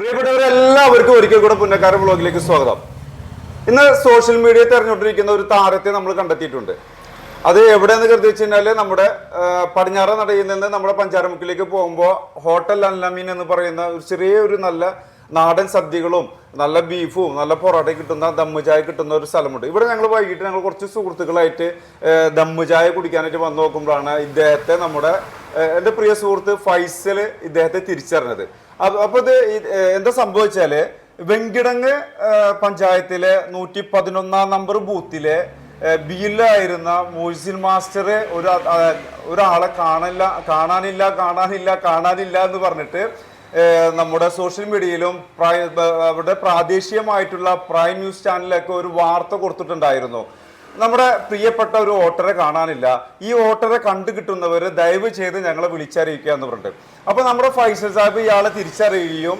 പ്രിയപ്പെട്ടവരെല്ലാവർക്കും ഒരിക്കൽ കൂടെ പുന്നക്കാരൻ ബ്ലോഗിലേക്ക് സ്വാഗതം. ഇന്ന് സോഷ്യൽ മീഡിയ തെരഞ്ഞെടുത്തിരിക്കുന്ന ഒരു താരത്തെ നമ്മൾ കണ്ടെത്തിയിട്ടുണ്ട്. അത് എവിടെയെന്ന് കരുതി വെച്ച് കഴിഞ്ഞാൽ നമ്മുടെ പടിഞ്ഞാറ നടയിൽ നിന്ന് നമ്മുടെ പഞ്ചാരമുക്കിലേക്ക് പോകുമ്പോൾ ഹോട്ടൽ അല്ലമീൻ എന്ന് പറയുന്ന ഒരു ചെറിയ ഒരു നല്ല നാടൻ സദ്യകളും നല്ല ബീഫും നല്ല പൊറോട്ട കിട്ടുന്ന ദമ്മ് ചായ കിട്ടുന്ന ഒരു സ്ഥലമുണ്ട്. ഇവിടെ ഞങ്ങൾ വൈകിട്ട് ഞങ്ങൾ കുറച്ച് സുഹൃത്തുക്കളായിട്ട് ദമ്മുചായ ദമ്മ് ചായ കുടിക്കാനായിട്ട് വന്നു നോക്കുമ്പോഴാണ് ഇദ്ദേഹത്തെ നമ്മുടെ എന്റെ പ്രിയ സുഹൃത്ത് ഫൈസൽ ഇദ്ദേഹത്തെ തിരിച്ചറിഞ്ഞത്. അപ്പൊ ഇത് എന്താ സംഭവിച്ചാൽ വെങ്കിടങ്ങ് പഞ്ചായത്തിലെ നൂറ്റി പതിനൊന്നാം നമ്പർ ബൂത്തിലെ ബിയിലായിരുന്ന മൊയ്സിൻ മാസ്റ്റർ ഒരു ഒരാളെ കാണില്ല കാണാനില്ല കാണാനില്ല കാണാനില്ല എന്ന് പറഞ്ഞിട്ട് നമ്മുടെ സോഷ്യൽ മീഡിയയിലും അവിടെ പ്രാദേശികമായിട്ടുള്ള പ്രൈം ന്യൂസ് ചാനലിലൊക്കെ ഒരു വാർത്ത കൊടുത്തിട്ടുണ്ടായിരുന്നു. നമ്മുടെ പ്രിയപ്പെട്ട ഒരു ഓട്ടറെ കാണാനില്ല. ഈ ഓട്ടറെ കണ്ടു കിട്ടുന്നവർ ദയവ് ചെയ്ത് ഞങ്ങളെ വിളിച്ചറിയിക്കുക എന്ന് പറഞ്ഞിട്ട്. അപ്പോൾ നമ്മുടെ ഫൈസൽ സാഹിബ് ഇയാളെ തിരിച്ചറിയുകയും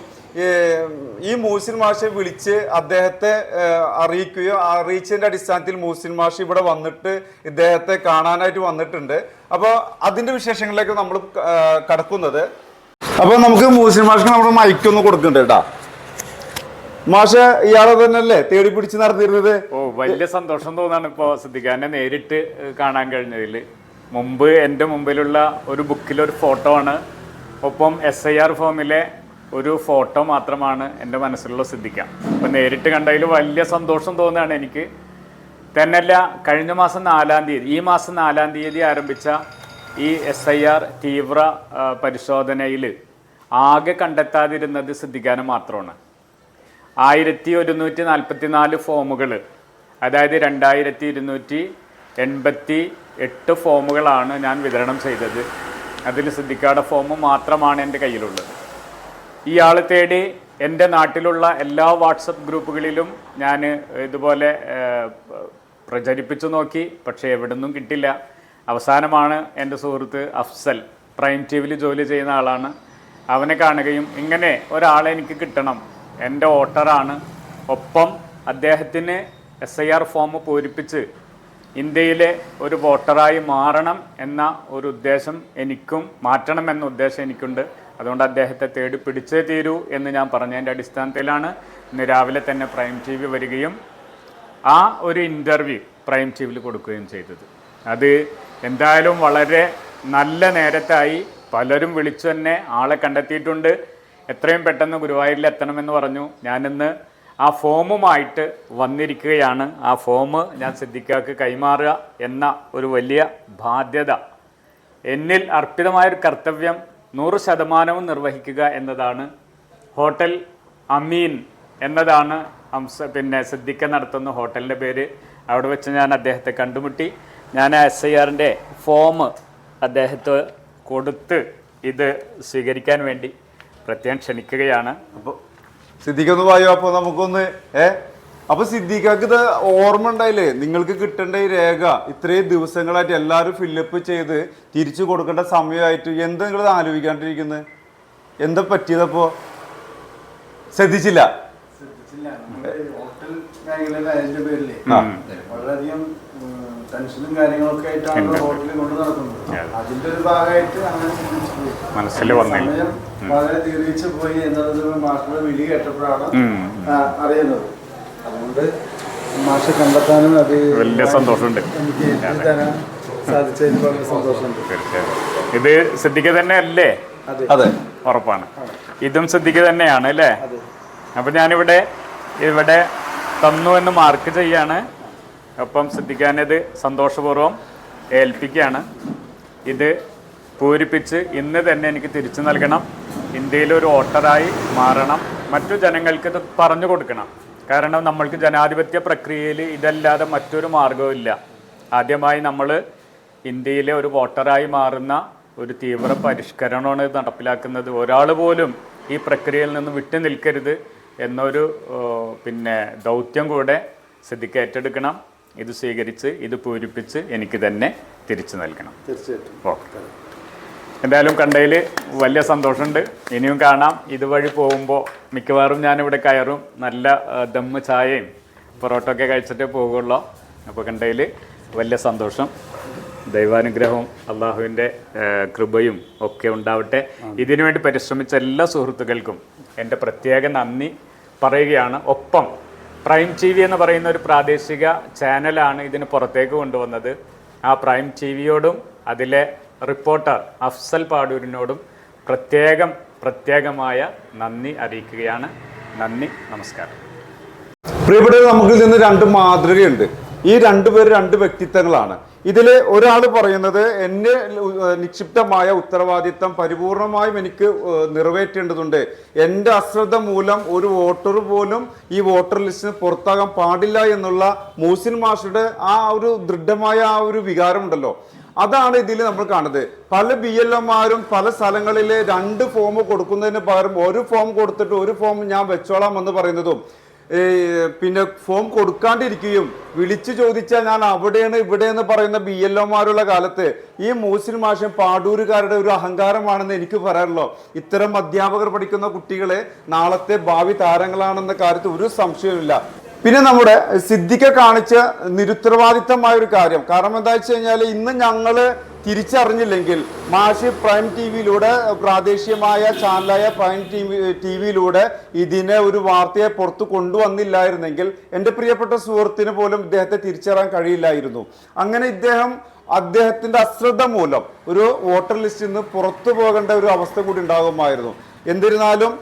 ഈ മൂസിൻ മാഷെ വിളിച്ച് അദ്ദേഹത്തെ അറിയിക്കുകയോ അറിയിച്ചതിന്റെ അടിസ്ഥാനത്തിൽ മൂസിൻ മാഷ് ഇവിടെ വന്നിട്ട് ഇദ്ദേഹത്തെ കാണാനായിട്ട് വന്നിട്ടുണ്ട്. അപ്പോൾ അതിന്റെ വിശേഷങ്ങളിലേക്ക് നമ്മൾ കടക്കുന്നത്. അപ്പോൾ നമുക്ക് മൂസിൻ മാഷിന് നമ്മൾ മൈക്ക് ഒന്ന് കൊടുക്കുന്നുണ്ട് കേട്ടാ മാഷ് ഇയാളെ തന്നെയല്ലേ തേടി പിടിച്ച് നടത്തിയിരുന്നത് ഓ വലിയ സന്തോഷം തോന്നാണ് ഇപ്പോ സിദ്ദിഖാനെ നേരിട്ട് കാണാൻ കഴിഞ്ഞതിൽ മുമ്പ് എന്റെ മുമ്പിലുള്ള ഒരു ബുക്കിലൊരു ഫോട്ടോ ആണ്. ഒപ്പം എസ് ഐ ആർ ഫോമിലെ ഒരു ഫോട്ടോ മാത്രമാണ് എന്റെ മനസ്സിലുള്ള സിദ്ധിക്ക അപ്പം നേരിട്ട് കണ്ടതിൽ വലിയ സന്തോഷം തോന്നുകയാണ് എനിക്ക്. തന്നെയല്ല കഴിഞ്ഞ മാസം നാലാം തീയതി ഈ മാസം നാലാം തീയതി ആരംഭിച്ച ഈ എസ് ഐ ആർ തീവ്ര പരിശോധനയിൽ ആകെ കണ്ടെത്താതിരുന്നത് സിദ്ധിക്കാനും മാത്രമാണ്. ആയിരത്തി ഒരുന്നൂറ്റി നാൽപ്പത്തി നാല് ഫോമുകൾ അതായത് രണ്ടായിരത്തി ഇരുന്നൂറ്റി എൺപത്തി എട്ട് ഫോമുകളാണ് ഞാൻ വിതരണം ചെയ്തത്. അതിൽ സിദ്ധിക്കാട ഫോം മാത്രമാണ് എന്റെ കയ്യിലുള്ളത്. ഇയാൾ തേടി എന്റെ നാട്ടിലുള്ള എല്ലാ വാട്സപ്പ് ഗ്രൂപ്പുകളിലും ഞാൻ ഇതുപോലെ പ്രചരിപ്പിച്ചു നോക്കി പക്ഷേ എവിടെ നിന്നും കിട്ടില്ല. അവസാനമാണ് എന്റെ സുഹൃത്ത് അഫ്സൽ പ്രൈം ടി വിയിൽ ജോലി ചെയ്യുന്ന ആളാണ്. അവനെ കാണുകയും ഇങ്ങനെ ഒരാളെ എനിക്ക് കിട്ടണം. എന്റെ ഓട്ടറാണ് ഒപ്പം അദ്ദേഹത്തിന് എസ് ഐ ആർ ഫോം പൂരിപ്പിച്ച് ഇന്ത്യയിലെ ഒരു വോട്ടറായി മാറണം എന്ന ഒരു ഉദ്ദേശം എനിക്കും മാറ്റണം എന്ന ഉദ്ദേശം എനിക്കുണ്ട്. അതുകൊണ്ട് അദ്ദേഹത്തെ തേടി പിടിച്ചേ തീരൂ എന്ന് ഞാൻ പറഞ്ഞതിന്റെ അടിസ്ഥാനത്തിലാണ് ഇന്ന് രാവിലെ തന്നെ പ്രൈം ടി വി വരികയും ആ ഒരു ഇന്റർവ്യൂ പ്രൈം ടി വിയിൽ കൊടുക്കുകയും ചെയ്തത്. അത് എന്തായാലും വളരെ നല്ല നേരത്തായി പലരും വിളിച്ചു തന്നെ ആളെ കണ്ടെത്തിയിട്ടുണ്ട്. എത്രയും പെട്ടെന്ന് ഗുരുവായൂരിൽ എത്തണമെന്ന് പറഞ്ഞു. ഞാനിന്ന് ആ ഫോമുമായിട്ട് വന്നിരിക്കുകയാണ്. ആ ഫോം ഞാൻ സിദ്ദിഖാക്ക് കൈമാറുക എന്ന ഒരു വലിയ ബാധ്യത. എന്നിൽ അർപ്പിതമായൊരു കർത്തവ്യം നൂറ് ശതമാനവും നിർവഹിക്കുക എന്നതാണ്. ഹോട്ടൽ അമീൻ എന്നതാണ് അംസ പിന്നെ സിദ്ദിഖ നടത്തുന്ന ഹോട്ടലിന്റെ പേര്. അവിടെ വെച്ച് ഞാൻ അദ്ദേഹത്തെ കണ്ടുമുട്ടി. ഞാൻ എസ് ഐ ആറിന്റെ ഫോം അദ്ദേഹത്തെ കൊടുത്ത് ഇത് സ്വീകരിക്കാൻ വേണ്ടി പ്രത്യേകം ക്ഷണിക്കുകയാണ്. അപ്പൊ സിദ്ദിഖൊന്ന് വായോ അപ്പൊ നമുക്കൊന്ന് ഏ? അപ്പൊ സിദ്ദിഖക്ക് ഇത് ഓർമ്മ ഉണ്ടായില്ലേ? നിങ്ങൾക്ക് കിട്ടേണ്ട ഈ രേഖ ഇത്രയും ദിവസങ്ങളായിട്ട് എല്ലാവരും ഫില്ലപ്പ് ചെയ്ത് തിരിച്ചു കൊടുക്കേണ്ട സമയമായിട്ട് എന്താ നിങ്ങൾ ആലോചിക്കാണ്ടിരിക്കുന്നത് എന്താ പറ്റിയതപ്പോ ശ്രദ്ധിച്ചില്ല? ശ്രദ്ധിച്ചില്ല. ടെൻഷനും കാര്യങ്ങളൊക്കെ ആയിട്ടാണ്. ഹോട്ടലിൽ കൊണ്ട് നടക്കുന്നത്. അതിന്റെ ഒരു ഭാഗമായിട്ട് അങ്ങനെ മനസ്സിൽ വന്നില്ല. വളരെ ദീർഘിച്ചു പോയി എന്നത് മാസ്റ്ററുടെ വിളി കേട്ടപ്പോഴാണ് അറിയുന്നത്. അതുകൊണ്ട് മാഷെ കണ്ടെത്താനും അത് വലിയ സന്തോഷമുണ്ട്. എനിക്ക് തരാൻ സാധിച്ചതിൽ വളരെ സന്തോഷമുണ്ട്. ഇത് ശ്രദ്ധിക്കുക തന്നെ അല്ലേ അതെ. അതെ. ഉറപ്പാണ്. ഇതും ശ്രദ്ധിക്കുക തന്നെയാണ് അല്ലേ? അപ്പൊ അപ്പം ഞാനിവിടെ ഇവിടെ തന്നു എന്ന് മാർക്ക് ചെയ്യാണ്. ഒപ്പം ശ്രദ്ധിക്കാനത് സന്തോഷപൂർവം ഏൽപ്പിക്കുകയാണ്. ഇത് പൂരിപ്പിച്ച് ഇന്ന് തന്നെ എനിക്ക് തിരിച്ചു നൽകണം. ഇന്ത്യയിലെ ഒരു മാറണം. മറ്റു ജനങ്ങൾക്ക് ഇത് പറഞ്ഞു കൊടുക്കണം. കാരണം നമ്മൾക്ക് ജനാധിപത്യ പ്രക്രിയയിൽ ഇതല്ലാതെ മറ്റൊരു മാർഗവും ഇല്ല. ആദ്യമായി നമ്മൾ ഇന്ത്യയിലെ ഒരു വോട്ടറായി മാറുന്ന ഒരു തീവ്ര പരിഷ്കരണമാണ് ഇത് നടപ്പിലാക്കുന്നത്. ഒരാൾ പോലും ഈ പ്രക്രിയയിൽ നിന്ന് വിട്ടു നിൽക്കരുത് എന്നൊരു പിന്നെ ദൗത്യം കൂടെ സിദ്ദിഖ് ഏറ്റെടുക്കണം. ഇത് സ്വീകരിച്ച് ഇത് പൂരിപ്പിച്ച് എനിക്ക് തന്നെ തിരിച്ചു നൽകണം. തീർച്ചയായിട്ടും. ഓക്കെ എന്തായാലും കണ്ടതിൽ വലിയ സന്തോഷമുണ്ട്. ഇനിയും കാണാം. ഇതുവഴി പോകുമ്പോൾ മിക്കവാറും ഞാനിവിടെ കയറും. നല്ല ദമ്മ് ചായയും പൊറോട്ടൊക്കെ കഴിച്ചിട്ടേ പോകുള്ളൂ. അപ്പോൾ കണ്ടതിൽ വലിയ സന്തോഷം. ദൈവാനുഗ്രഹവും അള്ളാഹുവിന്റെ കൃപയും ഒക്കെ ഉണ്ടാവട്ടെ. ഇതിനുവേണ്ടി പരിശ്രമിച്ച എല്ലാ സുഹൃത്തുക്കൾക്കും എന്റെ പ്രത്യേക നന്ദി പറയുകയാണ്. ഒപ്പം പ്രൈം ടി വി എന്ന് പറയുന്ന ഒരു പ്രാദേശിക ചാനലാണ് ഇതിന് പുറത്തേക്ക് കൊണ്ടുവന്നത്. ആ പ്രൈം ടി വിയോടും അതിലെ റിപ്പോർട്ടർ അഫ്സൽ പാടൂരിനോടും പ്രത്യേകം പ്രത്യേകമായ നന്ദി അറിയിക്കുകയാണ്. നന്ദി നമസ്കാരം. പ്രിയപ്പെട്ടത് നമുക്ക് ഇതിൽ നിന്ന് രണ്ട് മാതൃകയുണ്ട്. ഈ രണ്ടുപേർ രണ്ട് വ്യക്തിത്വങ്ങളാണ്. ഇതിൽ ഒരാൾ പറയുന്നത് എന്നെ നിക്ഷിപ്തമായ ഉത്തരവാദിത്തം പരിപൂർണമായും എനിക്ക് നിറവേറ്റേണ്ടതുണ്ട്. എന്റെ അശ്രദ്ധ മൂലം ഒരു വോട്ടർ പോലും ഈ വോട്ടർ ലിസ്റ്റിന് പുറത്താകാൻ പാടില്ല എന്നുള്ള മൂസിൻ മാഷയുടെ ആ ഒരു ദൃഢമായ ആ ഒരു വികാരമുണ്ടല്ലോ. അതാണ് ഇതിൽ നമ്മൾ കാണുന്നത്. പല ബി എൽ എമാരും പല സ്ഥലങ്ങളിലെ രണ്ട് ഫോം കൊടുക്കുന്നതിന് പകരം ഒരു ഫോം കൊടുത്തിട്ട് ഒരു ഫോം ഞാൻ വെച്ചോളാം എന്ന് പറയുന്നതും പിന്നെ ഫോം കൊടുക്കാണ്ടിരിക്കുകയും വിളിച്ചു ചോദിച്ചാൽ ഞാൻ അവിടെയാണ് ഇവിടെയെന്ന് പറയുന്ന ബി എൽ ഒമാരുള്ള കാലത്ത് ഈ മൂസിൻ മാഷം പാടൂരുകാരുടെ ഒരു അഹങ്കാരമാണെന്ന് എനിക്ക് പറയാറുള്ളൂ ഇത്തരം അധ്യാപകർ പഠിക്കുന്ന കുട്ടികളെ നാളത്തെ ഭാവി താരങ്ങളാണെന്ന കാര്യത്തിൽ ഒരു സംശയവുമില്ല. പിന്നെ നമ്മുടെ സിദ്ധിക്ക കാണിച്ച നിരുത്തരവാദിത്തമായ ഒരു കാര്യം. കാരണം എന്താ വെച്ച് കഴിഞ്ഞാൽ ഇന്ന് ഞങ്ങൾ തിരിച്ചറിഞ്ഞില്ലെങ്കിൽ മാഷി പ്രൈം ടി വിയിലൂടെ പ്രാദേശികമായ ചാനലായ പ്രൈം ടി വി ടി വിയിലൂടെ ഇതിനെ ഒരു വാർത്തയെ പുറത്തു കൊണ്ടുവന്നില്ലായിരുന്നെങ്കിൽ എന്റെ പ്രിയപ്പെട്ട സുഹൃത്തിന് പോലും ഇദ്ദേഹത്തെ തിരിച്ചറിയാൻ കഴിയില്ലായിരുന്നു. അങ്ങനെ ഇദ്ദേഹം അദ്ദേഹത്തിന്റെ അശ്രദ്ധ മൂലം ഒരു വോട്ടർ ലിസ്റ്റിൽ നിന്ന് പുറത്തു പോകേണ്ട ഒരു അവസ്ഥ കൂടി ഉണ്ടാകുമായിരുന്നു. എന്നിരുന്നാലും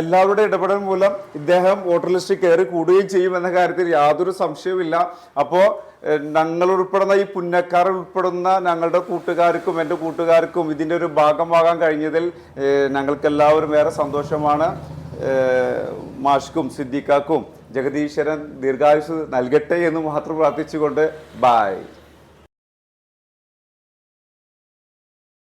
എല്ലാവരുടെ ഇടപെടൽ മൂലം ഇദ്ദേഹം വോട്ടർ ലിസ്റ്റിൽ കയറി കൂടുകയും ചെയ്യും എന്ന കാര്യത്തിൽ യാതൊരു സംശയവുമില്ല. അപ്പോൾ ഞങ്ങൾ ഉൾപ്പെടുന്ന ഈ പുന്നക്കാർ ഉൾപ്പെടുന്ന ഞങ്ങളുടെ കൂട്ടുകാർക്കും എന്റെ കൂട്ടുകാർക്കും ഇതിന്റെ ഒരു ഭാഗമാകാൻ കഴിഞ്ഞതിൽ ഞങ്ങൾക്കെല്ലാവരും ഏറെ സന്തോഷമാണ്. മാഷ്ക്കും സിദ്ദിഖാക്കും ജഗദീശ്വരൻ ദീർഘായുസ് നൽകട്ടെ എന്ന് മാത്രം പ്രാർത്ഥിച്ചുകൊണ്ട് ബായ്